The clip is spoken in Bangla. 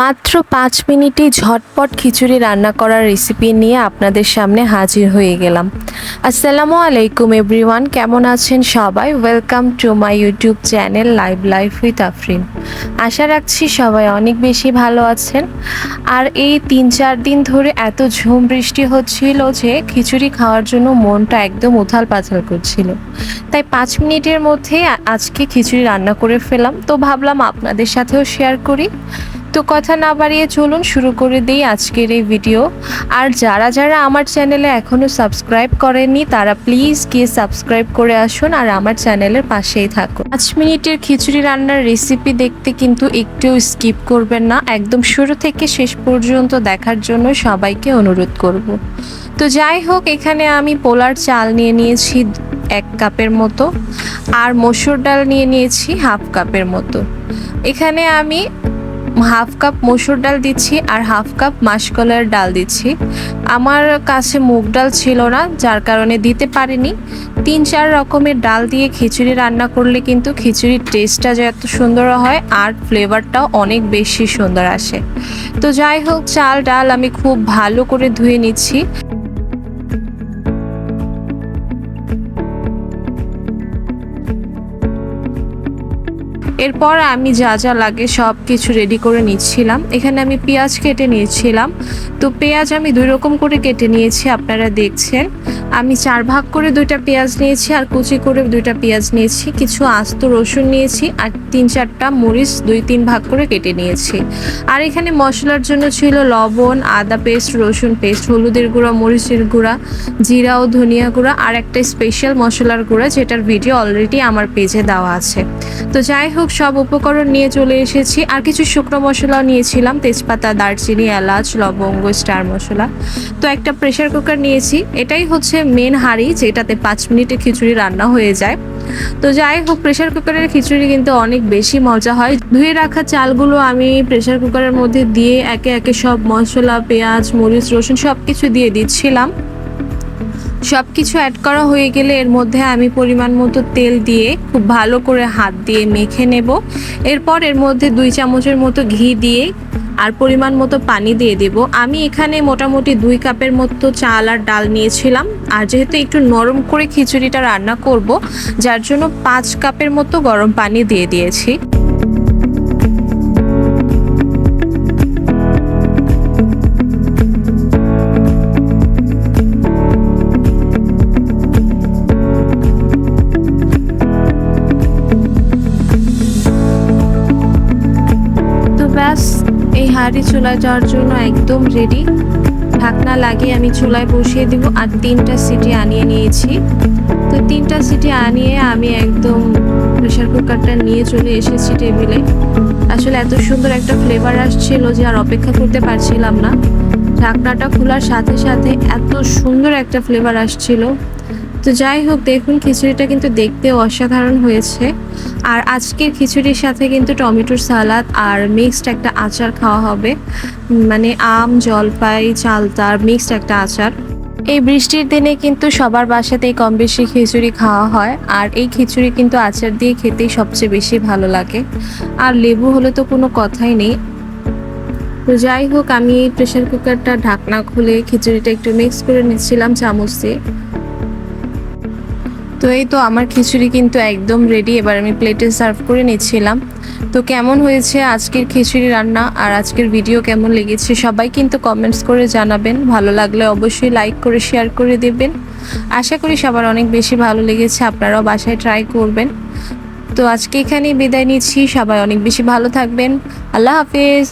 মাত্র পাঁচ মিনিটে ঝটপট খিচুড়ি রান্না করার রেসিপি নিয়ে আপনাদের সামনে হাজির হয়ে গেলাম। আসসালামু আলাইকুম এভরিওয়ান কেমন আছেন সবাই? Welcome to my YouTube channel live life with Afrin আশা রাখছি সবাই অনেক বেশি ভালো আছেন। আর এই তিন চার দিন ধরে এত ঝুম বৃষ্টি হচ্ছিল যে খিচুড়ি খাওয়ার জন্য মনটা একদম উথাল পাথাল করছিল। তাই পাঁচ মিনিটের মধ্যে আজকে খিচুড়ি রান্না করে ফেলাম। তো ভাবলাম আপনাদের সাথেও শেয়ার করি। তো কথা না বাড়িয়ে চলুন শুরু করে দিই আজকের এই ভিডিও আর যারা যারা আমার চ্যানেলে এখনও সাবস্ক্রাইব করেননি, তারা প্লিজ গিয়ে সাবস্ক্রাইব করে আসুন আর আমার চ্যানেলের পাশেই থাকুন। পাঁচ মিনিটের খিচুড়ি রান্নার রেসিপি দেখতে কিন্তু একটুও স্কিপ করবেন না। একদম শুরু থেকে শেষ পর্যন্ত দেখার জন্য সবাইকে অনুরোধ করব। তো যাই হোক, এখানে আমি পোলার চাল নিয়ে নিয়েছি এক কাপের মতো আর মসুর ডাল নিয়ে নিয়েছি হাফ কাপের মতো। এখানে আমি হাফ কাপ মসুর ডাল দিচ্ছি আর হাফ কাপ মাসকলার ডাল দিচ্ছি। আমার কাছে মুগ ডাল ছিল না, যার কারণে দিতে পারিনি। তিন, চার রকমের ডাল দিয়ে খিচুড়ি রান্না করলে কিন্তু খিচুড়ির টেস্টটা যত সুন্দর হয় আর ফ্লেভারটাও অনেক বেশি সুন্দর আসে। তো যাই হোক, চাল, ডাল আমি খুব ভালো করে ধুয়ে নিচ্ছি। এরপর আমি যা যা লাগে সব কিছু রেডি করে নিচ্ছিলাম। এখানে আমি পেঁয়াজ কেটে নিয়েছিলাম। তো পেঁয়াজ আমি দুই রকম করে কেটে নিয়েছি, আপনারা দেখছেন। আমি চার ভাগ করে দুইটা পেঁয়াজ নিয়েছি আর কুচি করে দুইটা পেঁয়াজ নিয়েছি, কিছু আস্ত রসুন নিয়েছি আর তিন চারটা মরিচ দুই তিন ভাগ করে কেটে নিয়েছি। আর এখানে মশলার জন্য ছিল লবণ, আদা পেস্ট, রসুন পেস্ট, হলুদের গুঁড়া, মরিচের গুঁড়া, জিরা ও ধনিয়া গুঁড়া আর একটা স্পেশাল মশলার গুঁড়া যেটার ভিডিও অলরেডি আমার পেজে দেওয়া আছে। তো যাই হোক সব উপকরণ নিয়ে চলে এসেছি। আর কিছু শুকনো মশলাও নিয়েছিলাম। তেজপাতা, দারচিনি, এলাচ, লবঙ্গ, স্টার মশলা। তো একটা প্রেশার কুকার নিয়েছি। এটাই হচ্ছে মেন হাঁড়ি, যেটাতে পাঁচ মিনিটে খিচুড়ি রান্না হয়ে যায়। তো যাই হোক প্রেশার কুকারের খিচুড়ি কিন্তু অনেক বেশি মজা হয়। ধুয়ে রাখা চালগুলো আমি প্রেশার কুকারের মধ্যে দিয়ে একে একে সব মশলা, পেঁয়াজ, মরিচ, রসুন সব কিছু দিয়ে দিচ্ছিলাম। সব কিছু অ্যাড করা হয়ে গেলে এর মধ্যে আমি পরিমাণ মতো তেল দিয়ে খুব ভালো করে হাত দিয়ে মেখে নেব। এরপর এর মধ্যে দুই চামচের মতো ঘি দিয়ে আর পরিমাণ মতো পানি দিয়ে দেব। আমি এখানে মোটামুটি দুই কাপের মতো চাল আর ডাল নিয়েছিলাম। আর যেহেতু একটু নরম করে খিচুড়িটা রান্না করব, যার জন্য পাঁচ কাপের মতো গরম পানি দিয়ে দিয়েছি। হাঁড়ি চুলায় যাওয়ার জন্য একদম রেডি ঢাকনা লাগিয়ে আমি চুলায় বসিয়ে দিব আর তিনটা সিটি আনিয়ে নিয়েছি। তো তিনটা সিটি আনিয়ে আমি একদম প্রেশার কুকারটা নিয়ে চলে এসেছি টেবিলে আসলে এত সুন্দর একটা ফ্লেভার আসছিল যে আর অপেক্ষা করতে পারছিলাম না। ঢাকনাটা খোলার সাথে সাথে এত সুন্দর একটা ফ্লেভার আসছিল। তো যাই হোক, দেখুন, খিচুড়িটা কিন্তু দেখতে অসাধারণ হয়েছে। আর আজকের খিচুড়ির সাথে কিন্তু টমেটোর সালাদ আর মিক্সড একটা আচার খাওয়া হবে। মানে আম, জলপাই চালতার মিক্সড একটা আচার। এই বৃষ্টির দিনে কিন্তু সবার বাসাতেই কম বেশি খিচুড়ি খাওয়া হয়। আর এই খিচুড়ি কিন্তু আচার দিয়ে খেতেই সবচেয়ে বেশি ভালো লাগে। আর লেবু হলে তো কোনো কথাই নেই। তো যাই হোক, আমি প্রেশার কুকারটা ঢাকনা খুলে খিচুড়িটা একটু মিক্স করে নিচ্ছিলাম চামচ দিয়ে। তো এই তো আমার খিচুড়ি কিন্তু একদম রেডি এবার আমি প্লেটে সার্ভ করে নিচ্ছিলাম। তো কেমন হয়েছে আজকের খিচুড়ি রান্না আর আজকের ভিডিও কেমন লেগেছে সবাই কিন্তু কমেন্টস করে জানাবেন। ভালো লাগলে অবশ্যই লাইক করে শেয়ার করে দেবেন। আশা করি সবার অনেক বেশি ভালো লেগেছে, আপনারাও বাসায় ট্রাই করবেন। তো আজকে এখানেই বিদায় নিচ্ছি, সবাই অনেক বেশি ভালো থাকবেন। আল্লাহ হাফেজ।